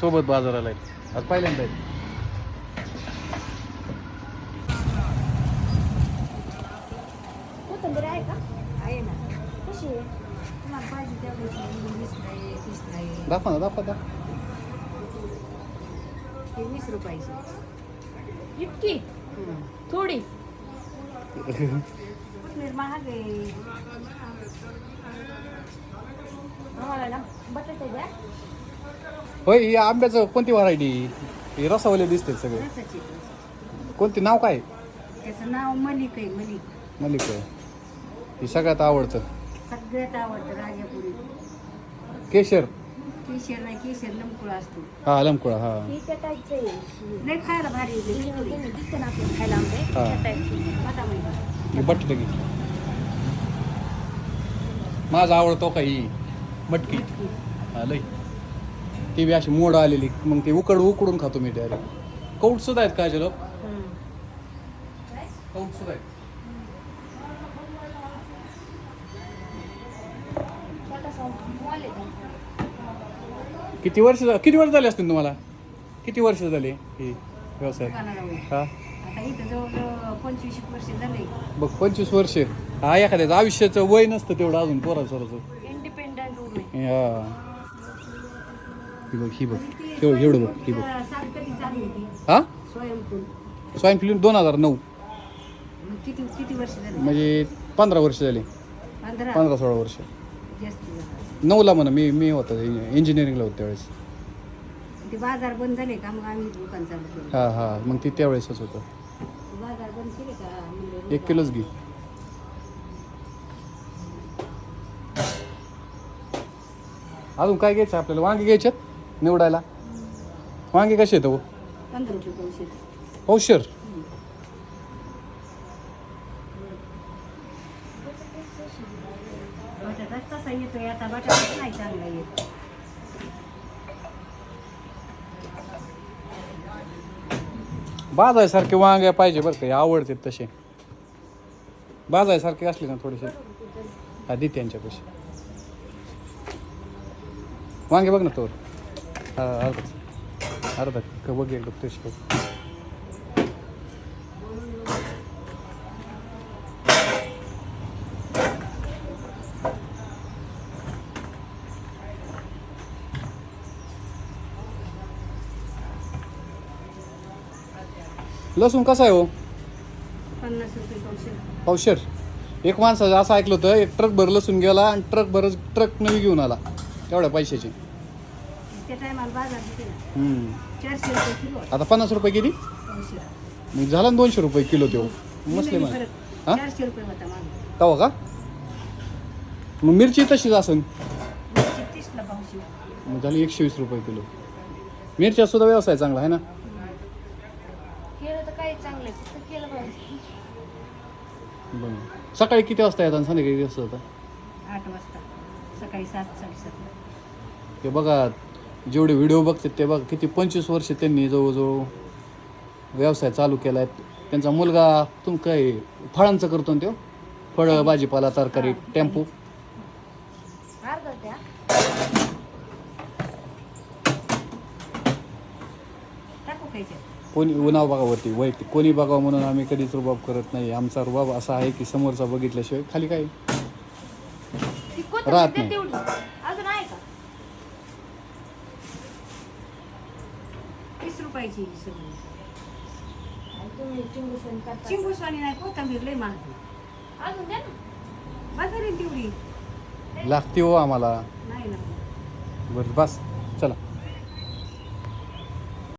सोबत बाजाराला आहेत आज पहिल्यांदा आहेत कोथिंबीर आहे का? आहे ना. कशी आहे? तुम्हाला पाहिजे तेवढी वीस नाही तीस नाही दाखवा ना दाखवा दाखवा. वीस रुपयाची. इतकी? हम्म. थोडी? महाग आहे. आम्हाला ना बटाटे द्या. होय ही आंब्याचं कोणती व्हरायटी ही रसावले दिसते सगळे. रसाची कोणती नाव काय? त्याचं नाव मलिक आहे मलिक. मलिक आहे. ही सगळ्यात आवडतं. सगळ्यात आवडतं राजापुरी. केशर. केशर नाही केशर लमकुळा असतो. हा अलमकुळा हा. ही. खायला भारी खायला आंबे? हा. त्या माहिती ही माझा आवडतो का ही? मटकी. हा लई ती बी अशी मोड आलेली. मग ती उकड उकडून खातो मी डायरेक्ट कौट सुद्धा आहेत काय लोक? कौट सुद्धा आहेत. किती वर्ष किती वर्ष झाले असतील तुम्हाला? किती वर्ष झाली ही व्यवसाय. हा? बघ पंचवीस वर्ष. हा एखाद्याचं आयुष्याचं वय नसतं तेवढं अजून पोरा सोराचं. हा ही बघ ही बघ. एवढं एवढं बघ ही बघ. हा? स्वाईन फ्लू दोन हजार नऊ. म्हणजे पंधरा वर्ष झाली. पंधरा. सोळा वर्ष. नऊला म्हणा मी मी होतो इंजिनिअरिंगला होतो त्यावेळेस. ते बाजार बंद झाले का? मग आम्ही दुकान चालू केलं. हा हा. मग ती त्यावेळेसच होतं. बाजार बंद केले का? म्हणलं एक किलोच घे. अजून काय घ्यायचं आपल्याला? वांगे घ्यायच्यात निवडायला? वांगे कसे आहेत हो? पंधरा रुपये औषर बटाटा तसा येतोय आता बटाटा नाही चांगला येत. बाजायसारखे वांगे पाहिजे बरं का हे आवडतात तसे. बाजायसारखे असले ना थोडेसे. दे त्यांच्यापाशी वांगे बघ ना तो हा अर्धा. अर्धा क बघ एकदम तशी बघ. लसूण कसा आहे हो? पन्नास रुपये पावशेर. एक माणसाचं असं ऐकलं होतं एक ट्रक भर लसूण गेला आणि ट्रक भर ट्रक नवी घेऊन आला. तेवढ्या पैशाची. त्या टायमाला बाजार होते ना? हम्म. चारशे रुपये किलो. आता पन्नास रुपये किती? पैसे मग झाला ना दोनशे रुपये किलो तो. मसले मान हा? चारशे रुपये होता मागे. तवा का? मग मिरची तशीच तीसला पावशे. मग झाली एकशे वीस रुपये किलो. मिरच्या सुद्धा व्यवसाय चांगला आहे ना? केलं तर काही चांगलं आहे फक्त केलं पाहिजे. बरं. सकाळी किती वाजता येतात आणि संध्याकाळी किती वाजता येतात? आठ वाजता. सकाळी सात साडेसात. ते बघा जेवढे व्हिडिओ बघतात ते बघा किती पंचवीस वर्ष त्यांनी जवळजवळ व्यवसाय चालू केला आहे त्यांचा मुलगा तुम काय फळांचं करतो ना तो? फळं भाजीपाला तरकारी टेम्पो. कोणी उन्हाव बघावरती वैयक्तिक कोणी बघावं म्हणून आम्ही कधीच रुबाब करत नाही. आमचा रुबाब असा आहे की समोरचा बघितल्याशिवाय खाली काय? राहत नाही. तेवढी अजून आहे का तीस रुपयाची ही सगळी. करता चिंबूसवाणी नाही कोथंबीर लय महाग अजून द्या ना. बाजार तेवढी. लागते हो आम्हाला. नाही ना बरं बस.